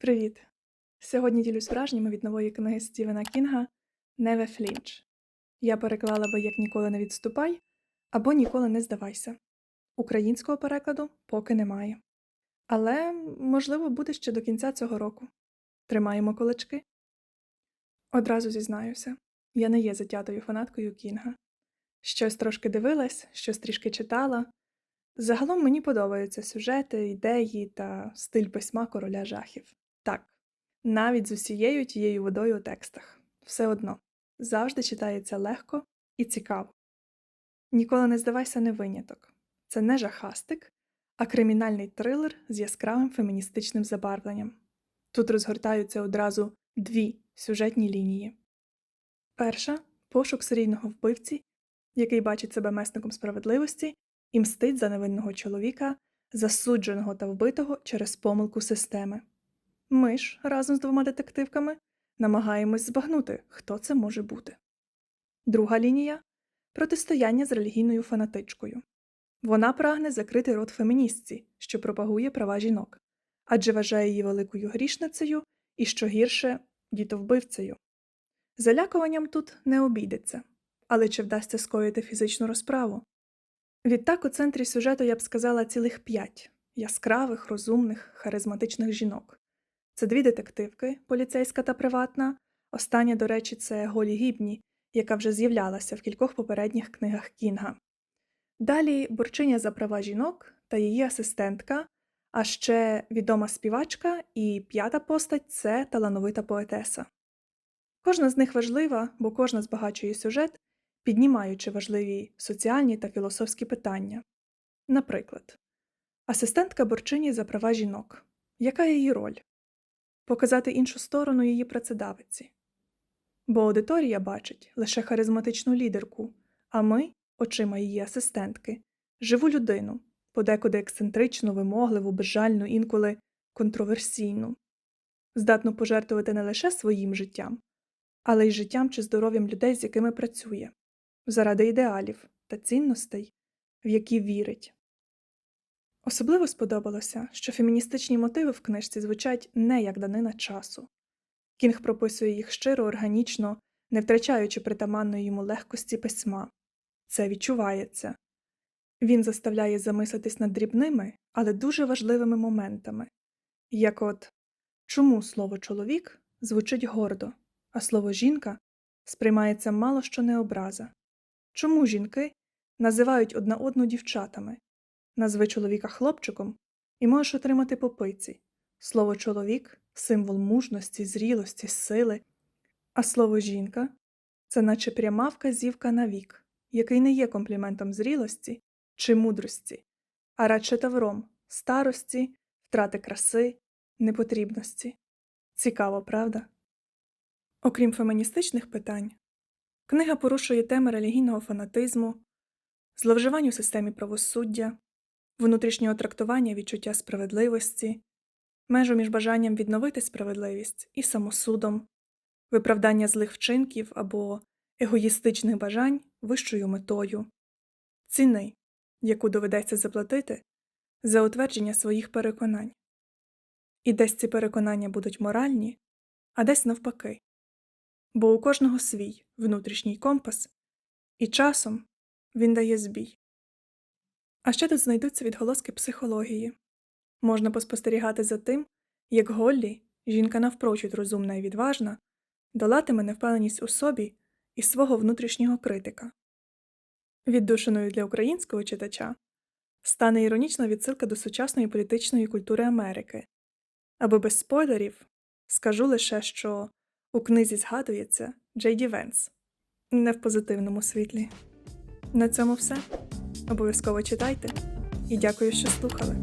Привіт! Сьогодні ділюсь враженнями від нової книги Стівена Кінга Неве Флінч. Я переклала би як ніколи не відступай або ніколи не здавайся. Українського перекладу поки немає. Але, можливо, буде ще до кінця цього року. Тримаємо кулачки. Одразу зізнаюся, я не є затятою фанаткою Кінга. Щось трошки дивилась, щось трішки читала. Загалом мені подобаються сюжети, ідеї та стиль письма короля жахів. Так, навіть з усією тією водою у текстах. Все одно завжди читається легко і цікаво. Ніколи не здавайся не виняток. Це не жахастик, а кримінальний трилер з яскравим феміністичним забарвленням. Тут розгортаються одразу дві сюжетні лінії. Перша пошук серійного вбивці, який бачить себе месником справедливості і мстить за невинного чоловіка, засудженого та вбитого через помилку системи. Ми ж разом з двома детективками намагаємось збагнути, хто це може бути. Друга лінія протистояння з релігійною фанатичкою. Вона прагне закрити рот феміністці, що пропагує права жінок, адже вважає її великою грішницею і, що гірше, дітовбивцею. Залякуванням тут не обійдеться, але чи вдасться скоїти фізичну розправу? Відтак у центрі сюжету я б сказала цілих п'ять яскравих, розумних, харизматичних жінок. Це дві детективки, поліцейська та приватна. Остання, до речі, це Голі Гібні, яка вже з'являлася в кількох попередніх книгах Кінга. Далі борчиня за права жінок та її асистентка, а ще відома співачка і п'ята постать це талановита поетеса. Кожна з них важлива, бо кожна збагачує сюжет, піднімаючи важливі соціальні та філософські питання. Наприклад, асистентка борчині за права жінок. Яка її роль? Показати іншу сторону її працедавиці. Бо аудиторія бачить лише харизматичну лідерку, а ми, очима її асистентки, живу людину, подекуди ексцентричну, вимогливу, безжальну, інколи контроверсійну, здатну пожертвувати не лише своїм життям, але й життям чи здоров'ям людей, з якими працює, заради ідеалів та цінностей, в які вірить. Особливо сподобалося, що феміністичні мотиви в книжці звучать не як данина часу. Кінг прописує їх щиро, органічно, не втрачаючи притаманної йому легкості письма. Це відчувається. Він заставляє замислитись над дрібними, але дуже важливими моментами, як от чому слово чоловік звучить гордо, а слово жінка сприймається мало що не образа, чому жінки називають одна одну дівчатами, Назви чоловіка хлопчиком і можеш отримати попиці. Слово чоловік символ мужності, зрілості, сили, а слово жінка це наче пряма вказівка на вік, який не є компліментом зрілості чи мудрості, а радше тавром старості, втрати краси, непотрібності. Цікаво, правда? Окрім феміністичних питань, книга порушує теми релігійного фанатизму, зловживань у системі правосуддя внутрішнього трактування відчуття справедливості, межу між бажанням відновити справедливість і самосудом, виправдання злих вчинків або егоїстичних бажань вищою метою, ціни, яку доведеться заплатити за утвердження своїх переконань. І десь ці переконання будуть моральні, а десь навпаки, бо у кожного свій внутрішній компас, і часом він дає збій. А ще тут знайдуться відголоски психології. Можна поспостерігати за тим, як Голлі, жінка навпрочуд розумна і відважна, долатиме невпевненість у собі і свого внутрішнього критика. Віддушеною для українського читача стане іронічна відсилка до сучасної політичної культури Америки. Аби без спойлерів скажу лише, що у книзі згадується Джейді Венс не в позитивному світлі. На цьому все. Обов'язково читайте і дякую, що слухали.